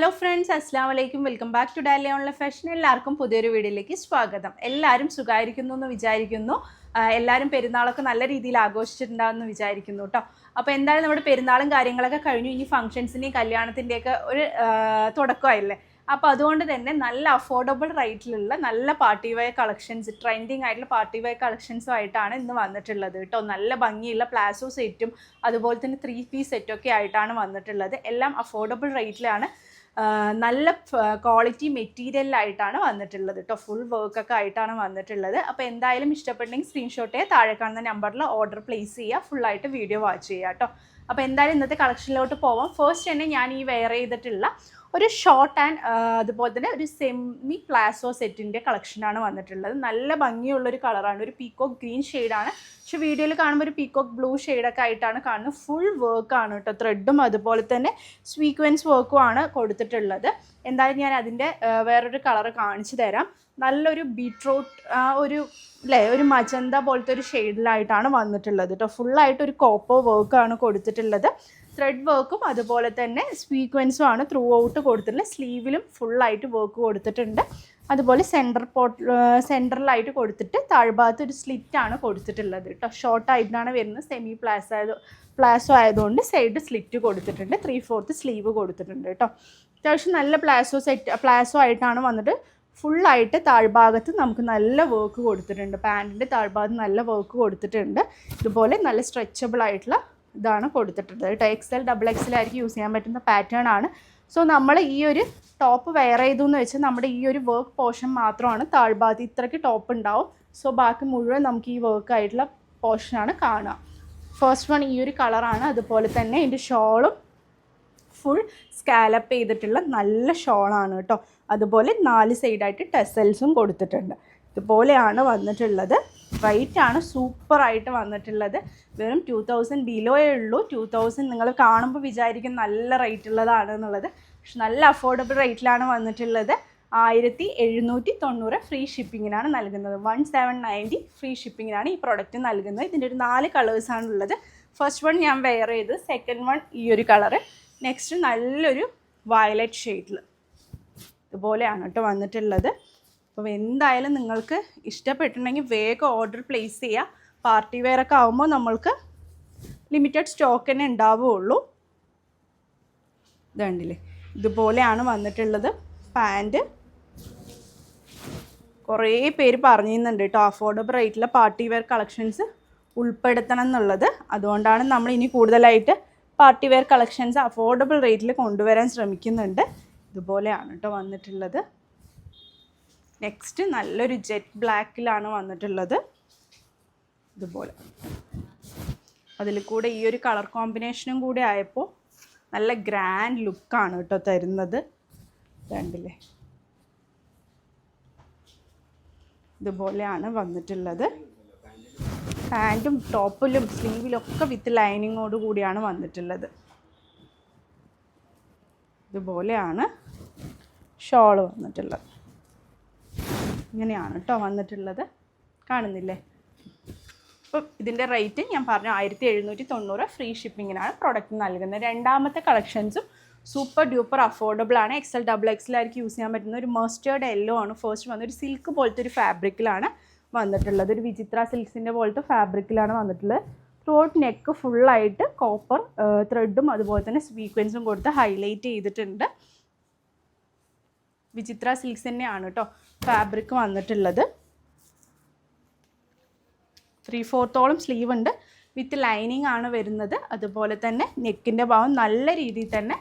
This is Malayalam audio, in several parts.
ഹലോ ഫ്രണ്ട്സ് അസ്സാം വലൈക്കും welcome back to Dolly online fashion എല്ലാവർക്കും പുതിയൊരു വീഡിയോയിലേക്ക് സ്വാഗതം. എല്ലാവരും സുഖമായിരിക്കുന്നു എന്ന് വിചാരിക്കുന്നു. എല്ലാവരും പെരുന്നാളൊക്കെ നല്ല രീതിയിൽ ആഘോഷിച്ചിട്ടുണ്ടാകുമെന്ന് വിചാരിക്കുന്നു കേട്ടോ അപ്പോൾ എന്തായാലും നമ്മുടെ പെരുന്നാളും കാര്യങ്ങളൊക്കെ കഴിഞ്ഞു. ഇനി ഫംഗ്ഷൻസിന്റെയും കല്യാണത്തിന്റെയൊക്കെ ഒരു തുടക്കമായില്ലേ? അപ്പോൾ അതുകൊണ്ട് തന്നെ നല്ല അഫോർഡബിൾ റേറ്റിലുള്ള നല്ല പാർട്ടി വെയർ കളക്ഷൻസ് ട്രെൻഡിങ് ആയിട്ടുള്ള പാർട്ടി വെയർ കളക്ഷൻസും ആയിട്ടാണ് ഇന്ന് വന്നിട്ടുള്ളത് കേട്ടോ നല്ല ഭംഗിയുള്ള പ്ലാസോ സെറ്റും അതുപോലെ തന്നെ ത്രീ പീസ് സെറ്റൊക്കെ ആയിട്ടാണ് വന്നിട്ടുള്ളത്. എല്ലാം അഫോർഡബിൾ റേറ്റിലാണ് നല്ല ക്വാളിറ്റി മെറ്റീരിയലായിട്ടാണ് വന്നിട്ടുള്ളത് കേട്ടോ ഫുൾ വർക്കൊക്കെ ആയിട്ടാണ് വന്നിട്ടുള്ളത്. അപ്പോൾ എന്തായാലും ഇഷ്ടപ്പെട്ടെങ്കിൽ സ്ക്രീൻഷോട്ടേ താഴെ കാണുന്ന നമ്പറിൽ ഓർഡർ പ്ലേസ് ചെയ്യുക ഫുള്ളായിട്ട് വീഡിയോ വാച്ച് ചെയ്യുക കേട്ടോ അപ്പോൾ എന്തായാലും ഇന്നത്തെ കളക്ഷനിലോട്ട് പോവാം. ഫസ്റ്റ് തന്നെ ഞാൻ ഈ വെയർ ചെയ്തിട്ടുള്ള ഒരു ഷോർട്ട് ആൻഡ് അതുപോലെ തന്നെ ഒരു സെമി പ്ലാസോ സെറ്റിന്റെ കളക്ഷനാണ് വന്നിട്ടുള്ളത്. നല്ല ഭംഗിയുള്ളൊരു കളറാണ് ഒരു പീക്കോക്ക് ഗ്രീൻ ഷെയ്ഡാണ് പക്ഷെ വീഡിയോയിൽ കാണുമ്പോൾ ഒരു പീക്കോക്ക് ബ്ലൂ ഷെയ്ഡൊക്കെ ആയിട്ടാണ് കാണുന്നത്. ഫുൾ വർക്കാണ് കേട്ടോ. ത്രെഡും അതുപോലെ തന്നെ സ്വീക്വൻസ് വർക്കും ആണ് കൊടുത്തിട്ടുള്ളത്. എന്തായാലും ഞാൻ അതിന്റെ വേറൊരു കളർ കാണിച്ചു തരാം. നല്ലൊരു ബീട്രൂട്ട് ഒരു അല്ലേ ഒരു മജന്ത പോലത്തെ ഒരു ഷെയ്ഡിലായിട്ടാണ് വന്നിട്ടുള്ളത് കേട്ടോ. ഫുള്ളായിട്ട് ഒരു കോപ്പോ വർക്കാണ് കൊടുത്തിട്ടുള്ളത്. ത്രെഡ് വർക്കും അതുപോലെ തന്നെ സ്വീക്വൻസും ആണ് ത്രൂ ഔട്ട് കൊടുത്തിട്ടുള്ളത്. സ്ലീവിലും ഫുള്ളായിട്ട് വർക്ക് കൊടുത്തിട്ടുണ്ട്. അതുപോലെ സെന്റർ പോട്ട് സെന്ററിലായിട്ട് കൊടുത്തിട്ട് താഴ്ഭാഗത്ത് ഒരു സ്ലിറ്റാണ് കൊടുത്തിട്ടുള്ളത് കേട്ടോ. ഷോർട്ട് ആയിട്ടാണ് വരുന്നത്. സെമി പ്ലാസ് ആയത് പ്ലാസോ ആയതുകൊണ്ട് സൈഡ് സ്ലിറ്റ് കൊടുത്തിട്ടുണ്ട്. ത്രീ ഫോർത്ത് സ്ലീവ് കൊടുത്തിട്ടുണ്ട് കേട്ടോ. അത്യാവശ്യം നല്ല പ്ലാസോ സെറ്റ് പ്ലാസോ ആയിട്ടാണ് വന്നിട്ട് ഫുള്ളായിട്ട് താഴ്ഭാഗത്ത് നമുക്ക് നല്ല വർക്ക് കൊടുത്തിട്ടുണ്ട്. പാന്റിന്റെ താഴ്ഭാഗത്ത് നല്ല വർക്ക് കൊടുത്തിട്ടുണ്ട്. ഇതുപോലെ നല്ല സ്ട്രെച്ചബിൾ ആയിട്ടുള്ള ഇതാണ് കൊടുത്തിട്ടുള്ളത്. കേട്ടോ എക്സൽ ഡബിൾ എക്സലായിരിക്കും യൂസ് ചെയ്യാൻ പറ്റുന്ന പാറ്റേൺ ആണ്. സോ നമ്മൾ ഈ ഒരു ടോപ്പ് വെയർ ചെയ്തു എന്ന് വെച്ചാൽ നമ്മുടെ ഈ ഒരു വർക്ക് പോർഷൻ മാത്രമാണ് താഴ്ഭാഗത്ത് ഇത്രയ്ക്ക് ടോപ്പ് ഉണ്ടാവും. സോ ബാക്കി മുഴുവൻ നമുക്ക് ഈ വർക്ക് ആയിട്ടുള്ള പോർഷനാണ് കാണുക. ഫസ്റ്റ് വൺ ഈ ഒരു കളറാണ് അതുപോലെ തന്നെ ഇതിന്റെ ഷോളും ഫുൾ സ്കാലപ്പ് ചെയ്തിട്ടുള്ള നല്ല ഷോളാണ് കേട്ടോ. അതുപോലെ നാല് സൈഡായിട്ട് ടെസൽസും കൊടുത്തിട്ടുണ്ട്. ഇതുപോലെയാണ് വന്നിട്ടുള്ളത്. റേറ്റ് ആണ് സൂപ്പറായിട്ട് വന്നിട്ടുള്ളത്. വെറും ടു തൗസൻഡ് ബിലോയേ ഉള്ളൂ. ടു തൗസൻഡ് നിങ്ങൾ കാണുമ്പോൾ വിചാരിക്കും നല്ല റേറ്റ് ഉള്ളതാണ് എന്നുള്ളത്. പക്ഷെ നല്ല അഫോർഡബിൾ റേറ്റിലാണ് വന്നിട്ടുള്ളത്. ആയിരത്തി എഴുന്നൂറ്റി തൊണ്ണൂറ് ഫ്രീ ഷിപ്പിങ്ങിനാണ് നൽകുന്നത് വൺ സെവൻ നയന്റി ഫ്രീ ഷിപ്പിങ്ങിനാണ് ഈ പ്രോഡക്റ്റ് നൽകുന്നത്. ഇതിന്റെ ഒരു നാല് കളേഴ്സാണ് ഉള്ളത്. ഫസ്റ്റ് വൺ ഞാൻ വെയർ ചെയ്ത് സെക്കൻഡ് വൺ ഈ ഒരു കളറ് നെക്സ്റ്റ് നല്ലൊരു വയലറ്റ് ഷെയ്ഡിൽ ഇതുപോലെയാണ് കേട്ടോ വന്നിട്ടുള്ളത്. അപ്പോൾ എന്തായാലും നിങ്ങൾക്ക് ഇഷ്ടപ്പെട്ടിട്ടുണ്ടെങ്കിൽ വേഗം ഓർഡർ പ്ലേസ് ചെയ്യുക. പാർട്ടി വെയർ ഒക്കെ ആകുമ്പോൾ നമ്മൾക്ക് ലിമിറ്റഡ് സ്റ്റോക്ക് തന്നെ ഉണ്ടാവുകയുള്ളൂ. ഇതുണ്ടല്ലേ ഇതുപോലെയാണ് വന്നിട്ടുള്ളത്. പാന്റ് കുറേ പേര് പറഞ്ഞിരുന്നുണ്ട് കേട്ടോ അഫോർഡബിൾ റേറ്റിലെ പാർട്ടി വെയർ കളക്ഷൻസ് ഉൾപ്പെടുത്തണം എന്നുള്ളത്. അതുകൊണ്ടാണ് നമ്മൾ ഇനി കൂടുതലായിട്ട് പാർട്ടി വെയർ കളക്ഷൻസ് അഫോർഡബിൾ റേറ്റിൽ കൊണ്ടുവരാൻ ശ്രമിക്കുന്നുണ്ട്. ഇതുപോലെയാണ് കേട്ടോ വന്നിട്ടുള്ളത്. നെക്സ്റ്റ് നല്ലൊരു ജെറ്റ് ബ്ലാക്കിലാണ് വന്നിട്ടുള്ളത്. ഇതുപോലെ. അതിൽ കൂടെ ഈ ഒരു കളർ കോമ്പിനേഷനും കൂടെ ആയപ്പോൾ നല്ല ഗ്രാൻഡ് ലുക്കാണ് കേട്ടോ തരുന്നത്. രണ്ടില്ലേ ഇതുപോലെയാണ് വന്നിട്ടുള്ളത്. പാന്റും ടോപ്പിലും സ്ലീവിലൊക്കെ വിത്ത് ലൈനിങ്ങോട് കൂടിയാണ് വന്നിട്ടുള്ളത്. ഇതുപോലെയാണ് ഷോൾ വന്നിട്ടുള്ളത്. ഇങ്ങനെയാണ് കേട്ടോ വന്നിട്ടുള്ളത്. കാണുന്നില്ലേ? അപ്പം ഇതിന്റെ റേറ്റ് ഞാൻ പറഞ്ഞു ആയിരത്തി എഴുന്നൂറ്റി തൊണ്ണൂറ് ഫ്രീ ഷിപ്പിങ്ങിനാണ് പ്രൊഡക്റ്റ് നൽകുന്നത് രണ്ടാമത്തെ കളക്ഷൻസും സൂപ്പർ ഡ്യൂപ്പർ അഫോർഡബിൾ ആണ് എക്സൽ ഡബിൾ എക്സലായിരിക്കും യൂസ് ചെയ്യാൻ പറ്റുന്ന ഒരു മസ്റ്റേർഡ് യെല്ലോ ആണ് ഫസ്റ്റ് വന്ന ഒരു സിൽക്ക് പോലത്തെ ഒരു ഫാബ്രിക്കിലാണ് വന്നിട്ടുള്ളത്. ഒരു വിചിത്ര സിൽക്സിന്റെ പോലത്തെ ഫാബ്രിക്കിലാണ് വന്നിട്ടുള്ളത്. ത്രൂ ഔട്ട് നെക്ക് ഫുള്ളായിട്ട് കോപ്പർ ത്രെഡും അതുപോലെ തന്നെ സ്വീക്വൻസും കൊടുത്ത് ഹൈലൈറ്റ് ചെയ്തിട്ടുണ്ട്. വിചിത്ര സിൽക്സ് തന്നെയാണ് കേട്ടോ ഫാബ്രിക് വന്നിട്ടുള്ളത്. ത്രീ ഫോർത്തോളം സ്ലീവ് ഉണ്ട്. വിത്ത് ലൈനിങ് ആണ് വരുന്നത്. അതുപോലെ തന്നെ നെക്കിന്റെ ഭാഗം നല്ല രീതിയിൽ തന്നെ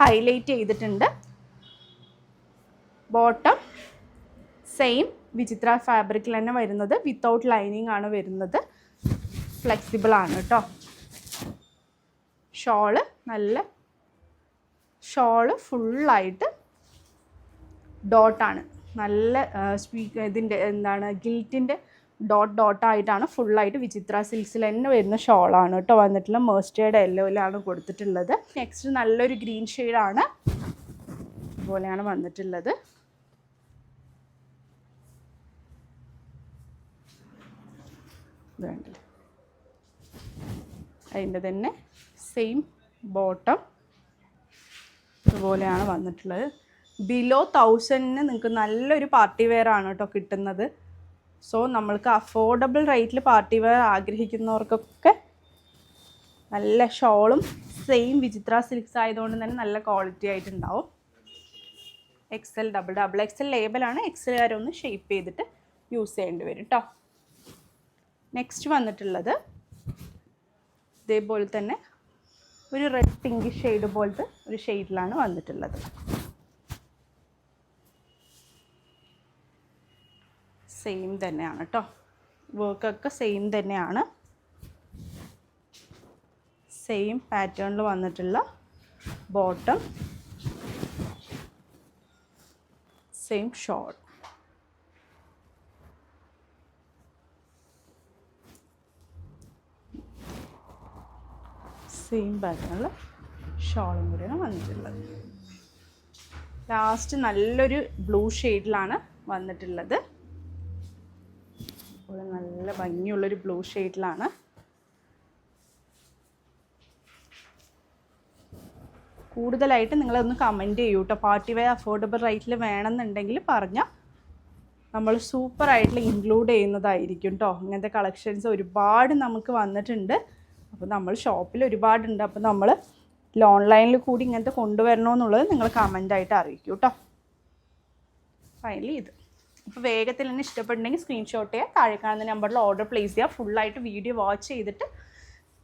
ഹൈലൈറ്റ് ചെയ്തിട്ടുണ്ട്. ബോട്ടം സെയിം വിചിത്ര ഫാബ്രിക്കിൽ തന്നെ വരുന്നത്. വിത്തൗട്ട് ലൈനിങ് ആണ് വരുന്നത്. ഫ്ലെക്സിബിൾ ആണ് കേട്ടോ ഷോൾ നല്ല ഷോൾ ഫുള്ളായിട്ട് ഡോട്ടാണ് നല്ല സ്പീക്ക് ഇതിന്റെ എന്താണ് ഗിൽറ്റിന്റെ ഡോട്ട് ഡോട്ടായിട്ടാണ് ഫുള്ളായിട്ട് വിചിത്ര സിൽക്സിൽ തന്നെ വരുന്ന ഷോളാണ് കേട്ടോ വന്നിട്ടുള്ള മേസ്റ്റേഡ് യെല്ലോയിലാണ് കൊടുത്തിട്ടുള്ളത്. നെക്സ്റ്റ് നല്ലൊരു ഗ്രീൻ ഷെയ്ഡാണ് ഇതുപോലെയാണ് വന്നിട്ടുള്ളത്. അതിന്റെ തന്നെ സെയിം ബോട്ടം ഇതുപോലെയാണ് വന്നിട്ടുള്ളത്. ബിലോ തൗസൻഡിന് നിങ്ങൾക്ക് നല്ലൊരു പാർട്ടി വെയർ ആണ് കേട്ടോ കിട്ടുന്നത്. സോ നമ്മൾക്ക് അഫോർഡബിൾ റേറ്റിൽ പാർട്ടി വെയർ ആഗ്രഹിക്കുന്നവർക്കൊക്കെ നല്ല ഷോളും സെയിം വിചിത്ര സിൽക്സ് ആയതുകൊണ്ട് തന്നെ നല്ല ക്വാളിറ്റി ആയിട്ടുണ്ടാവും. എക്സൽ ഡബിൾ ഡബിൾ എക്സൽ ലേബലാണ് ഒന്ന് ഷേപ്പ് ചെയ്തിട്ട് യൂസ് ചെയ്യേണ്ടി വരും കേട്ടോ നെക്സ്റ്റ് വന്നിട്ടുള്ളത് ഇതേപോലെ തന്നെ ഒരു റെഡ് പിങ്ക് ഷെയ്ഡ് പോലത്തെ ഒരു ഷെയ്ഡിലാണ് വന്നിട്ടുള്ളത്. സെയിം തന്നെയാണ് കേട്ടോ വർക്കൊക്കെ സെയിം തന്നെയാണ്. സെയിം പാറ്റേണിൽ വന്നിട്ടുള്ള ബോട്ടം സെയിം ഷോർട്ട് സെയിം പാറ്റേണിൽ ഷോളും കൂടിയാണ് വന്നിട്ടുള്ളത്. ലാസ്റ്റ് നല്ലൊരു ബ്ലൂ ഷെയ്ഡിലാണ് വന്നിട്ടുള്ളത്. അപ്പോൾ നല്ല ഭംഗിയുള്ളൊരു ബ്ലൂ ഷെയ്ഡിലാണ്. കൂടുതലായിട്ട് നിങ്ങളൊന്ന് കമന്റ് ചെയ്യൂ കേട്ടോ പാർട്ടി വെയർ അഫോർഡബിൾ റേറ്റിൽ വേണമെന്നുണ്ടെങ്കിൽ പറഞ്ഞാൽ നമ്മൾ സൂപ്പറായിട്ട് ഇൻക്ലൂഡ് ചെയ്യുന്നതായിരിക്കും കേട്ടോ ഇങ്ങനത്തെ കളക്ഷൻസ് ഒരുപാട് നമുക്ക് വന്നിട്ടുണ്ട്. അപ്പോൾ നമ്മൾ ഷോപ്പിൽ ഒരുപാടുണ്ട്. അപ്പോൾ നമ്മൾ ഓൺലൈനിൽ കൂടി ഇങ്ങനത്തെ കൊണ്ടുവരണമെന്നുള്ളത് നിങ്ങൾ കമന്റായിട്ട് അറിയിക്കൂ കേട്ടോ ഫൈനലി ഇത്. അപ്പോൾ വേഗത്തിൽ തന്നെ ഇഷ്ടപ്പെട്ടുണ്ടെങ്കിൽ സ്ക്രീൻഷോട്ട് ചെയ്യുക താഴെ കാണുന്ന നമ്പറിൽ ഓർഡർ പ്ലേസ് ചെയ്യുക ഫുള്ളായിട്ട് വീഡിയോ വാച്ച് ചെയ്തിട്ട്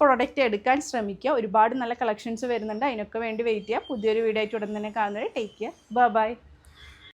പ്രൊഡക്റ്റ് എടുക്കാൻ ശ്രമിക്കുക. ഒരുപാട് നല്ല കളക്ഷൻസ് വരുന്നുണ്ട്. അതിനൊക്കെ വേണ്ടി വെയിറ്റ് ചെയ്യുക പുതിയൊരു വീഡിയോ ആയിട്ട് ഉടൻ തന്നെ കാണുന്നത് ടേക്ക് കെയർ ബൈ ബൈ